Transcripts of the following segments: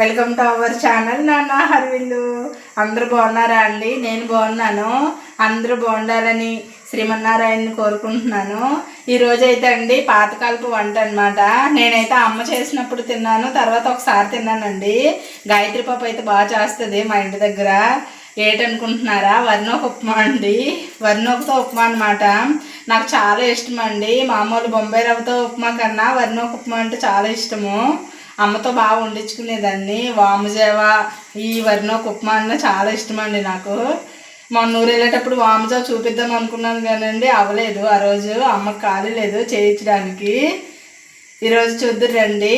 Welcome to our channel నాన్న హరివిల్లు అందరూ బాగున్నారా అండి? నేను బాగున్నాను. అందరూ బాగుండాలని శ్రీమన్నారాయణని కోరుకుంటున్నాను. ఈరోజు అయితే అండి పాతకాలపు వంట అన్నమాట. నేనైతే అమ్మ చేసినప్పుడు తిన్నాను తర్వాత ఒకసారి తిన్నానండి. గాయత్రి పాప అయితే బాగా చేస్తుంది మా ఇంటి దగ్గర. ఏటనుకుంటున్నారా? వర్ణోక ఉప్మా అండి. వర్ణోకతో ఉప్మా అనమాట నాకు చాలా ఇష్టం అండి మామూలు బొంబాయి రవ్వతో ఉప్మా కన్నా వర్ణోక ఉప్మా అంటే చాలా ఇష్టము. అమ్మతో బాగా వండించుకునేదాన్ని. వామజావ ఈ వర్ణోక ఉప్మా అన్న చాలా ఇష్టం అండి నాకు. మొన్న ఊరు వెళ్ళేటప్పుడు వాముజావ చూపిద్దాం అనుకున్నాను కానండి అవ్వలేదు. ఆ రోజు అమ్మకు ఖాళీ లేదు చేయించడానికి. ఈరోజు చూద్దరు రండి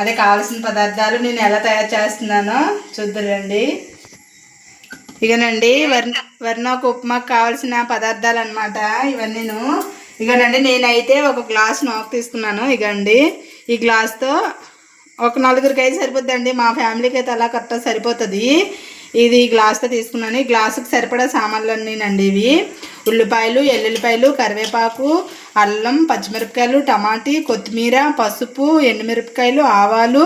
అదే కావాల్సిన పదార్థాలు నేను ఎలా తయారు చేస్తున్నానో చూద్దరు రండి ఇకనండి వర్ణ వర్ణోక ఉప్మాకు కావాల్సిన పదార్థాలు అనమాట ఇవన్నీను ఇకనండి నేనైతే ఒక గ్లాస్ నోకు తీసుకున్నాను. ఇగండి ఈ గ్లాస్తో ఒక నలుగురికి అయితే సరిపోద్దండి? మా ఫ్యామిలీకి అయితే అలా కరెక్ట్గా సరిపోతుంది. ఇది గ్లాస్తో తీసుకున్నాను. ఈ గ్లాసుకి సరిపడా సామాన్లు అన్నీనండి ఇవి. ఉల్లిపాయలు ఎల్లుల్లిపాయలు కరివేపాకు అల్లం పచ్చిమిరపకాయలు టమాటీ కొత్తిమీర పసుపు ఎండుమిరపకాయలు ఆవాలు.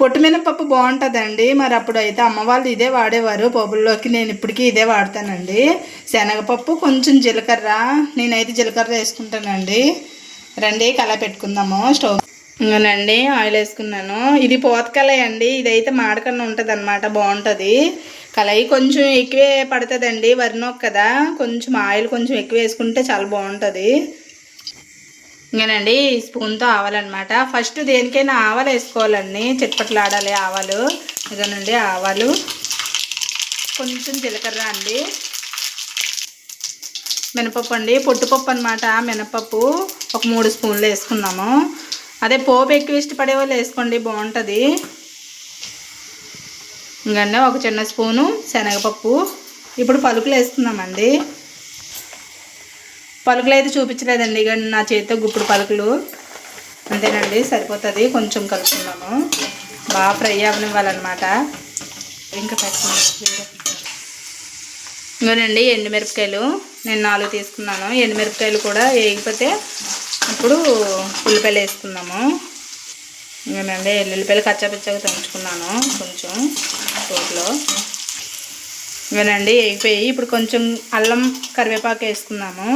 పొట్టుమినపప్పు బాగుంటుందండి. మరి అప్పుడు అయితే అమ్మ వాళ్ళు ఇదే వాడేవారు. పప్పుల్లోకి నేను ఇప్పటికీ ఇదే వాడతానండి. శనగపప్పు కొంచెం జీలకర్ర. నేనైతే జీలకర్ర వేసుకుంటానండి. రండి కళ పెట్టుకుందాము. స్టవ్ ఇంకానండి ఆయిల్ వేసుకున్నాను. ఇది పోతకలయి అండి. ఇదైతే మాడకన్నా ఉంటుంది అనమాట బాగుంటుంది. కలయి కొంచెం ఎక్కువే పడుతుందండి వరినొక్క కదా. కొంచెం ఆయిల్ కొంచెం ఎక్కువ వేసుకుంటే చాలా బాగుంటుంది. ఇంకానండి ఈ స్పూన్తో ఆవాలన్నమాట. ఫస్ట్ దేనికైనా ఆవాలు వేసుకోవాలండి. చిట్పట్లు ఆడాలి ఆవాలు. ఇదేనండి ఆవాలు. కొంచెం జీలకర్ర అండి. మినపప్పు అండి. పొట్టుపప్పు అనమాట మినపప్పు. ఒక మూడు స్పూన్లు వేసుకున్నాము. అదే పోపు ఎక్కువ ఇష్టపడే వాళ్ళు వేసుకోండి బాగుంటుంది. ఇంకండి ఒక చిన్న స్పూను శనగపప్పు. ఇప్పుడు పలుకులు వేసుకుందామండి పలుకులు అయితే చూపించలేదండి ఇక నా చేతితో గుప్పుడు పలుకులు. అంతేనండి సరిపోతుంది కొంచెం కలుపుకున్నాము బాగా ఫ్రై అవ్వనివ్వాలన్నమాట. ఇంకా ఇంకోనండి ఎండుమిరపకాయలు. నేను నాలుగు తీసుకున్నాను. ఎండుమిరపకాయలు కూడా వేయకపోతే ఇప్పుడు ఉల్లిపాయలు వేసుకుందాము. ఇంకోనండి ఎల్లుల్లిపాయలు కచ్చాపిచ్చగా దంచుకున్నాను కొంచెం రోట్లో ఇవేనండి వేగిపోయి ఇప్పుడు కొంచెం అల్లం కరివేపాకు వేసుకుందాము.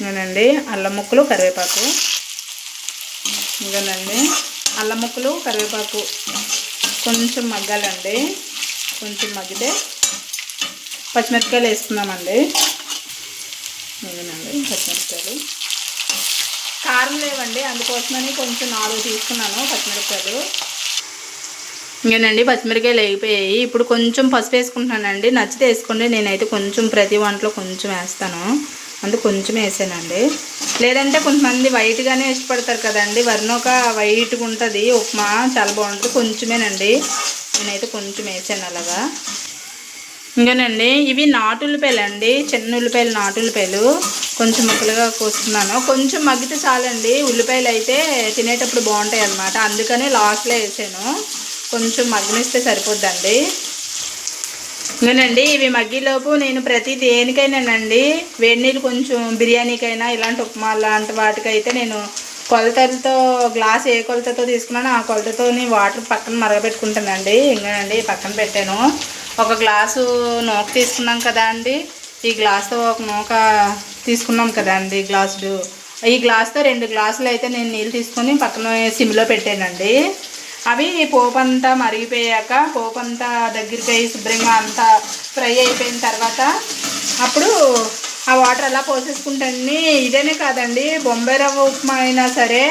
ఇవేనండి అల్లం ముక్కలు కరివేపాకు. ఇదేనండి అల్లం ముక్కలు కరివేపాకు కొంచెం మగ్గాలండి. కొంచెం మగ్గితే పచ్చిమిరపకాయలు వేసుకుందామండి. ఇదేనండి పచ్చిమిరపకాయలు. కారం లేవండి అందుకోసమని కొంచెం నాలుగు తీసుకున్నాను పచ్చిమిరపకాయలు. ఇంకేనండి పచ్చిమిరకాయలు వేగిపోయాయి. ఇప్పుడు కొంచెం పసుపు వేసుకుంటున్నానండి. నచ్చితే వేసుకోండి. నేనైతే కొంచెం ప్రతి వంటలో కొంచెం వేస్తాను. అందుకు కొంచెం వేసానండి. లేదంటే కొంతమంది వైట్గానే ఇష్టపడతారు కదండి. వర్ణోక వైట్గా ఉంటుంది. ఉప్మా చాలా బాగుంటుంది. కొంచెమేనండి. నేనైతే కొంచెం వేసాను అలాగా. ఇంకానండి ఇవి నాటు ఉల్లిపాయలు అండి చిన్న ఉల్లిపాయలు నాటు ఉల్లిపాయలు కొంచెం ముక్కలుగా కోస్తున్నాను. కొంచెం మగ్గితే చాలండి ఉల్లిపాయలు అయితే తినేటప్పుడు బాగుంటాయి అన్నమాట అందుకనే లాస్ట్లో వేసాను. కొంచెం మగ్గనిస్తే సరిపోద్దండి. ఇంకానండి ఇవి మగ్గిలోపు నేను ప్రతి దేనికైనానండి వేడి నీళ్ళు కొంచెం బిర్యానీకైనా ఇలాంటి ఉప్మా లాంటి వాటికైతే నేను కొలతలతో గ్లాస్ ఏ కొలతతో తీసుకున్నానో ఆ కొలతతోని వాటర్ పక్కన మరగబెట్టుకుంటానండి. ఇంకానండి పక్కన పెట్టాను. ఒక గ్లాసు నూక తీసుకున్నాం కదా అండి. ఈ గ్లాస్తో ఒక నూక తీసుకున్నాం కదా అండి గ్లాసులు. ఈ గ్లాస్తో రెండు గ్లాసులు అయితే నేను నీళ్ళు తీసుకొని పక్కన సిమ్లో పెట్టానండి. అవి పోపు అంతా మరిగిపోయాక పోపు అంతా దగ్గరికి అయ్యి శుభ్రంగా అంతా ఫ్రై అయిపోయిన తర్వాత అప్పుడు ఆ వాటర్ అలా పోసేసుకుంటాండి ఇదేనే కాదండి. బొంబాయి రవ్వ ఉప్మా అయినా సరే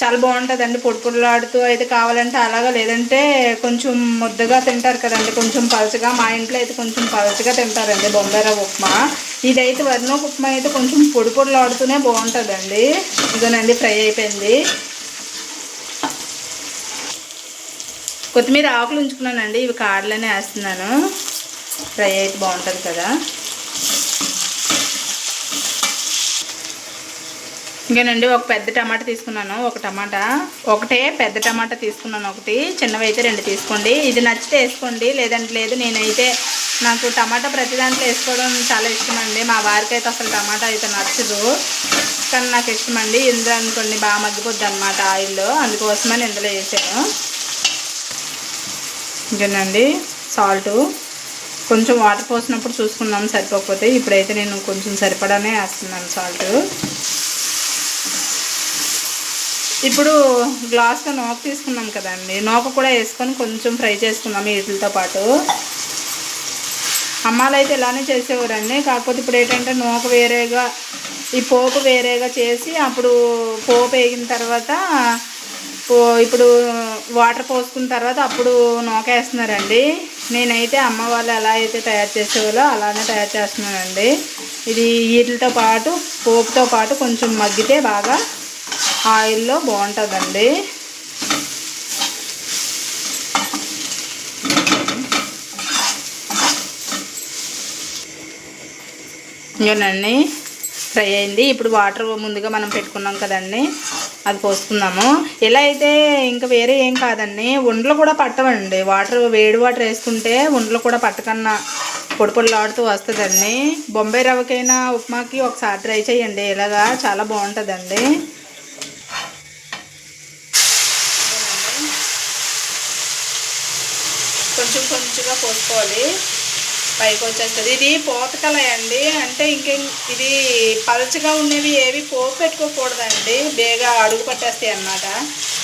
చాలా బాగుంటుందండి. పొడి పొడిలాడుతూ అయితే కావాలంటే అలాగా లేదంటే కొంచెం ముద్దగా తింటారు కదండి. కొంచెం పలచగా మా ఇంట్లో అయితే కొంచెం పలచగా తింటారండి బొంబాయి ఉప్మా. ఇదైతే వర్ణోక ఉప్మా అయితే కొంచెం పొడి పొడిలాడుతూనే బాగుంటుందండి. ఇదేనండి ఫ్రై అయిపోయింది. కొత్తిమీర ఆకులు ఉంచుకున్నానండి. ఇవి కాడలనే వేస్తున్నాను. ఫ్రై అయితే బాగుంటుంది కదా. ఇంకేనండి ఒక పెద్ద టమాటా తీసుకున్నాను ఒక టమాటా. ఒకటే పెద్ద టమాటా తీసుకున్నాను ఒకటి. చిన్నవి అయితే రెండు తీసుకోండి. ఇది నచ్చితే వేసుకోండి లేదంటే లేదు నేనైతే నాకు టమాటా ప్రతి దాంట్లో వేసుకోవడం చాలా ఇష్టం అండి మా వారికి అయితే అసలు టమాటా అయితే నచ్చదు. కానీ నాకు ఇష్టం అండి ఇందులో అనుకోండి బాగా మగ్గిపోద్ది అనమాట ఆయిల్లో. అందుకోసమని ఇందులో వేసాను. ఇంకేనండి సాల్ట్. కొంచెం వాటర్ పోసినప్పుడు చూసుకున్నాం సరిపోకపోతే. ఇప్పుడైతే నేను కొంచెం సరిపడానే వేస్తున్నాను సాల్ట్. ఇప్పుడు గ్లాస్లో నోక తీసుకున్నాం కదండి. నోక కూడా వేసుకొని కొంచెం ఫ్రై చేసుకున్నాం వీటితో పాటు. అమ్మాలు అయితే ఇలానే చేసేవారండి. కాకపోతే ఇప్పుడు ఏంటంటే నోక వేరేగా ఈ పోపు వేరేగా చేసి అప్పుడు పోపు వేగిన తర్వాత పో- ఇప్పుడు వాటర్ పోసుకున్న తర్వాత అప్పుడు నూక వేస్తున్నారండి. నేనైతే అమ్మ వాళ్ళు ఎలా అయితే తయారు చేసేవాళ్ళో అలానే తయారు చేస్తున్నానండి. ఇది వీటితో పాటు పోపుతో పాటు కొంచెం మగ్గితే బాగా ఆయిల్లో బాగుంటుందండి. ఇంకోనండి ఫ్రై అయింది. ఇప్పుడు వాటర్ ముందుగా మనం పెట్టుకున్నాం కదండి. అది పోసుకుందాము. ఇలా అయితే ఇంకా వేరే ఏం కాదండి. ఒండ్లు కూడా పట్టవండి. వాటర్ వేడి వాటర్ వేసుకుంటే ఒండ్లు కూడా పట్టకన్నా పొడి పొడిలాడుతూ వస్తుందండి. బొంబాయి రవ్వకైనా ఉప్మాకి ఒకసారి ట్రై చేయండి. ఇలాగా చాలా బాగుంటుందండి కొంచెం కొంచెంగా పైకి వచ్చేస్తుంది. ఇది పోతకలయండి. అంటే ఇంకే ఇది పలచగా ఉన్నవి ఏవి పోపు పెట్టుకోకూడదండి. బేగా అడుగు పట్టేస్తాయి అన్నమాట.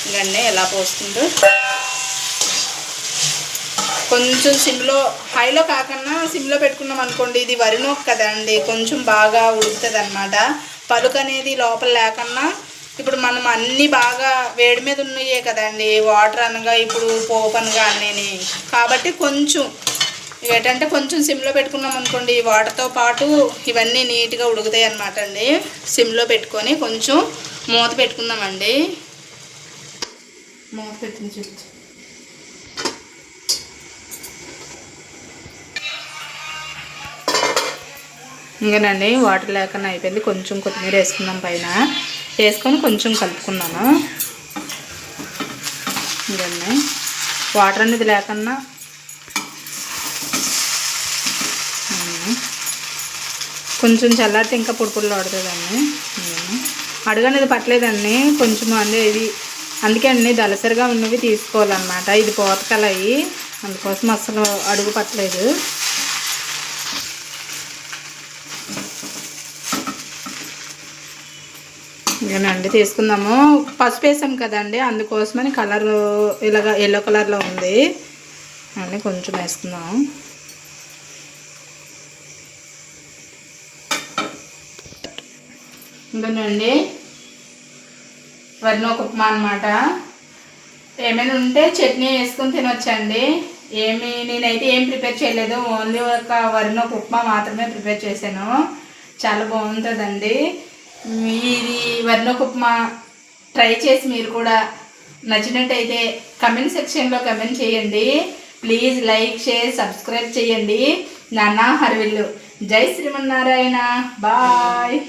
ఇంకండి ఎలా పోసుకుంటూ కొంచెం సిమ్లో హైలో కాకుండా సిమ్లో పెట్టుకున్నాం అనుకోండి ఇది వరి నొక్క కదండి. కొంచెం బాగా ఉడుకుతుంది అనమాట పలుకు అనేది లోపల లేకుండా ఇప్పుడు మనం అన్నీ బాగా వేడి మీద ఉన్నాయే కదండి. వాటర్ అనగా ఇప్పుడు పోపు అనగా అన్నీ కాబట్టి కొంచెం ఏంటంటే కొంచెం సిమ్లో పెట్టుకున్నాం అనుకోండి ఈ వాటర్తో పాటు ఇవన్నీ నీట్గా ఉడుకుతాయి అన్నమాట అండి. సిమ్లో పెట్టుకొని కొంచెం మూత పెట్టుకుందామండి. మూత పెట్టిన చూపించు ఇంకేనండి వాటర్ లేకుండా అయిపోయింది. కొంచెం కొత్తిమీర వేసుకున్నాం పైన. వేసుకొని కొంచెం కలుపుకున్నాను. ఇంకండి వాటర్ అనేది లేకుండా కొంచెం చల్లారితే ఇంకా పొడి పొడిలో ఆడుతుందండి. అడుగు అనేది పట్టలేదండి. కొంచెం అంటే ఇది అందుకే అండి దలసరిగా ఉన్నవి తీసుకోవాలన్నమాట. ఇది పోతకలయి. అందుకోసం అసలు అడుగు పట్టలేదు. ఇదేనండి తీసుకుందాము. పసుపు వేసాం కదండి అందుకోసమని కలర్ ఇలాగ ఎల్లో కలర్లో ఉంది. అని కొంచెం వేసుకుందాం. ఇంకోనండి వరినొక ఉప్మా అనమాట ఏమైనా ఉంటే చట్నీ వేసుకుని తినొచ్చండి. ఏమి నేనైతే ఏం ప్రిపేర్ చేయలేదు. ఓన్లీ ఒక వరినొక ఉప్మా మాత్రమే ప్రిపేర్ చేశాను. చాలా బాగుంటుందండి. ఇది వరినొక ఉప్మా ట్రై చేసి మీరు కూడా నచ్చినట్టయితే కమెంట్ సెక్షన్లో కమెంట్ చేయండి. ప్లీజ్ లైక్ షేర్ సబ్స్క్రైబ్ చేయండి. నాన్న హరివిల్లు. జై శ్రీమన్నారాయణ. బాయ్.